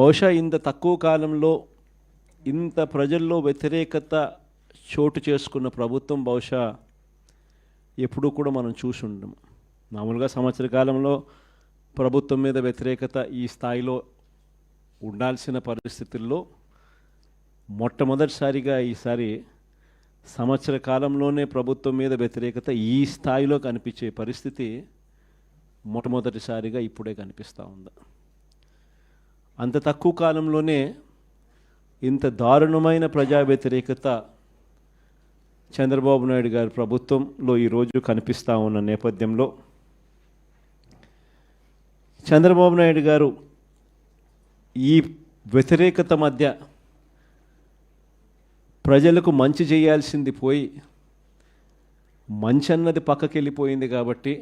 బహుశా ఇంత తక్కువ కాలంలో ఇంత ప్రజల్లో వ్యతిరేకత చోటు చేసుకున్న ప్రభుత్వం బహుశా ఎప్పుడూ కూడా మనం చూసి ఉండము. మామూలుగా సంవత్సర కాలంలో ప్రభుత్వం మీద వ్యతిరేకత ఈ స్థాయిలో ఉండాల్సిన పరిస్థితుల్లో మొట్టమొదటిసారిగా ఈసారి సంవత్సర కాలంలోనే ప్రభుత్వం మీద వ్యతిరేకత ఈ స్థాయిలో కనిపించే పరిస్థితి మొట్టమొదటిసారిగా ఇప్పుడే కనిపిస్తూ ఉంది. అంత తక్కువ కాలంలోనే ఇంత దారుణమైన ప్రజా వ్యతిరేకత చంద్రబాబు నాయుడు గారి ప్రభుత్వంలో ఈరోజు కనిపిస్తూ ఉన్న నేపథ్యంలో చంద్రబాబు నాయుడు గారు ఈ వ్యతిరేకత మధ్య ప్రజలకు మంచి చేయాల్సింది పోయి మంచి అన్నది పక్కకెళ్ళిపోయింది కాబట్టి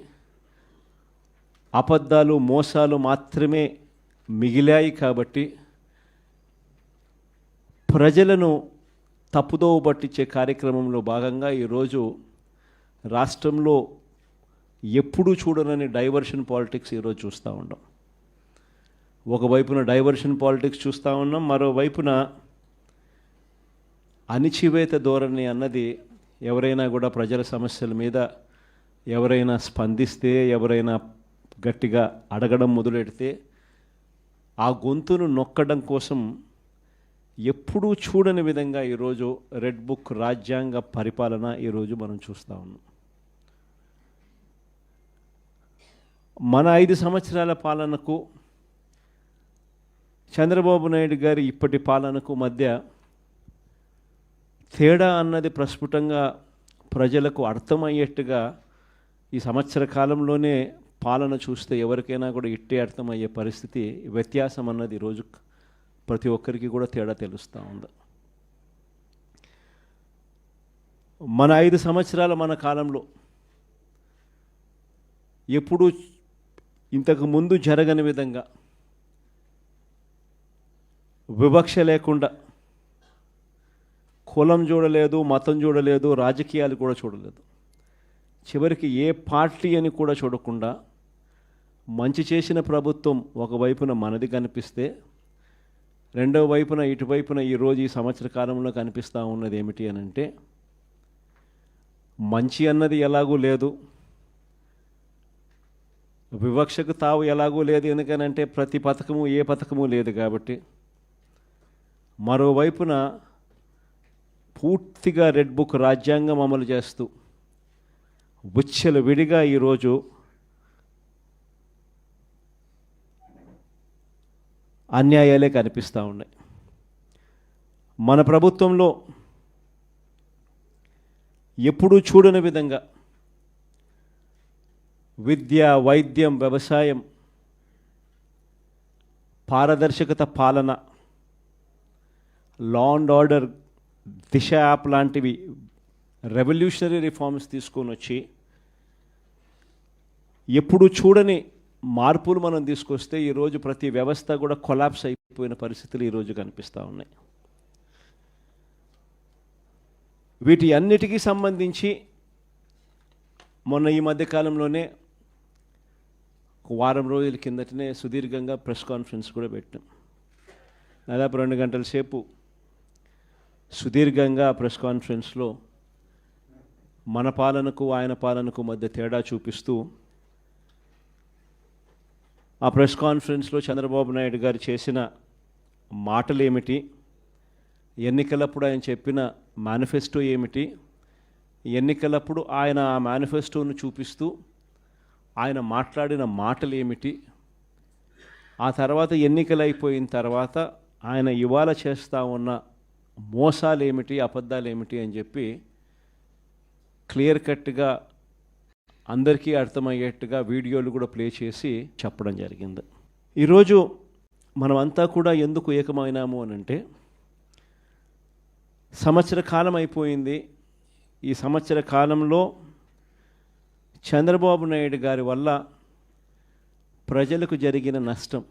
అబద్ధాలు మోసాలు మాత్రమే మిగిలాయి కాబట్టి ప్రజలను తప్పుదోవ పట్టించే కార్యక్రమంలో భాగంగా ఈరోజు రాష్ట్రంలో ఎప్పుడూ చూడనని డైవర్షన్ పాలిటిక్స్ ఈరోజు చూస్తూ ఉన్నాం. ఒకవైపున డైవర్షన్ పాలిటిక్స్ చూస్తూ ఉన్నాం మరోవైపున అణిచివేత ధోరణి అన్నది ఎవరైనా కూడా ప్రజల సమస్యల మీద ఎవరైనా స్పందిస్తే ఎవరైనా గట్టిగా అడగడం మొదలెడితే ఆ గొంతును నొక్కడం కోసం ఎప్పుడూ చూడని విధంగా ఈరోజు రెడ్ బుక్ రాజ్యాంగ పరిపాలన ఈరోజు మనం చూస్తూ ఉన్నాం. మన ఐదు సంవత్సరాల పాలనకు చంద్రబాబు నాయుడు గారి ఇప్పటి పాలనకు మధ్య తేడా అన్నది ప్రస్ఫుటంగా ప్రజలకు అర్థమయ్యేట్టుగా ఈ సంవత్సర కాలంలోనే పాలన చూస్తే ఎవరికైనా కూడా ఇట్టే అర్థమయ్యే పరిస్థితి వ్యత్యాసం అన్నది రోజు ప్రతి ఒక్కరికి కూడా తేడా తెలుస్తూ ఉంది. మన ఐదు సంవత్సరాల మన కాలంలో ఎప్పుడూ ఇంతకు ముందు జరగని విధంగా వివక్ష లేకుండా కులం చూడలేదు మతం చూడలేదు రాజకీయాలు కూడా చూడలేదు. చివరికి ఏ పార్టీ అని కూడా చూడకుండా మంచి చేసిన ప్రభుత్వం ఒకవైపున మనది కనిపిస్తే రెండవ వైపున ఇటువైపున ఈరోజు ఈ సంవత్సర కాలంలో కనిపిస్తూ ఉన్నది ఏమిటి అని అంటే మంచి అన్నది ఎలాగూ లేదు. వివక్షకు తావు ఎలాగూ లేదు ఎందుకనంటే ప్రతి పథకము ఏ పథకము లేదు కాబట్టి. మరోవైపున పూర్తిగా రెడ్ బుక్ రాజ్యాంగం అమలు చేస్తూ బుచ్చెలు విడిగా ఈరోజు అన్యాయాలే కనిపిస్తూ ఉన్నాయి. మన ప్రభుత్వంలో ఎప్పుడూ చూడని విధంగా విద్య వైద్యం వ్యవసాయం పారదర్శకత పాలన law and order Disha app లాంటివి రెవల్యూషనరీ రిఫార్మ్స్ తీసుకొని వచ్చి ఎప్పుడు చూడని మార్పులు మనం తీసుకొస్తే ఈరోజు ప్రతి వ్యవస్థ కూడా కొలాప్స్ అయిపోయిన పరిస్థితులు ఈరోజు కనిపిస్తూ ఉన్నాయి. వీటి అన్నిటికీ సంబంధించి మొన్న ఈ మధ్యకాలంలోనే వారం రోజుల కిందటనే సుదీర్ఘంగా ప్రెస్ కాన్ఫరెన్స్ కూడా పెట్టాం దాదాపు రెండు గంటల సేపు సుదీర్ఘంగా ప్రెస్ కాన్ఫరెన్స్లో మన పాలనకు ఆయన పాలనకు మధ్య తేడా చూపిస్తూ ఆ ప్రెస్ కాన్ఫరెన్స్లో చంద్రబాబు నాయుడు గారు చేసిన మాటలు ఏమిటి ఎన్నికలప్పుడు ఆయన చెప్పిన మేనిఫెస్టో ఏమిటి? ఎన్నికలప్పుడు ఆయన ఆ మేనిఫెస్టోను చూపిస్తూ ఆయన మాట్లాడిన మాటలు ఏమిటి ఆ తర్వాత ఎన్నికలు అయిపోయిన తర్వాత ఆయన ఇవాళ చేస్తూ ఉన్న మోసాలు ఏమిటి అబద్ధాలు ఏమిటి అని చెప్పి క్లియర్ కట్గా అందరికీ అర్థమయ్యేట్టుగా వీడియోలు కూడా ప్లే చేసి చెప్పడం జరిగింది. ఈరోజు మనమంతా కూడా ఎందుకు ఏకమైనాము అని అంటే సంవత్సర కాలం అయిపోయింది. ఈ సంవత్సర కాలంలో చంద్రబాబు నాయుడు గారి వల్ల ప్రజలకు జరిగిన నష్టం.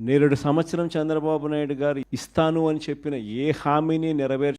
నేరుడు సంవత్సరం చంద్రబాబు నాయుడు గారు ఇస్తాను అని చెప్పిన ఏ హామీని నెరవేర్చ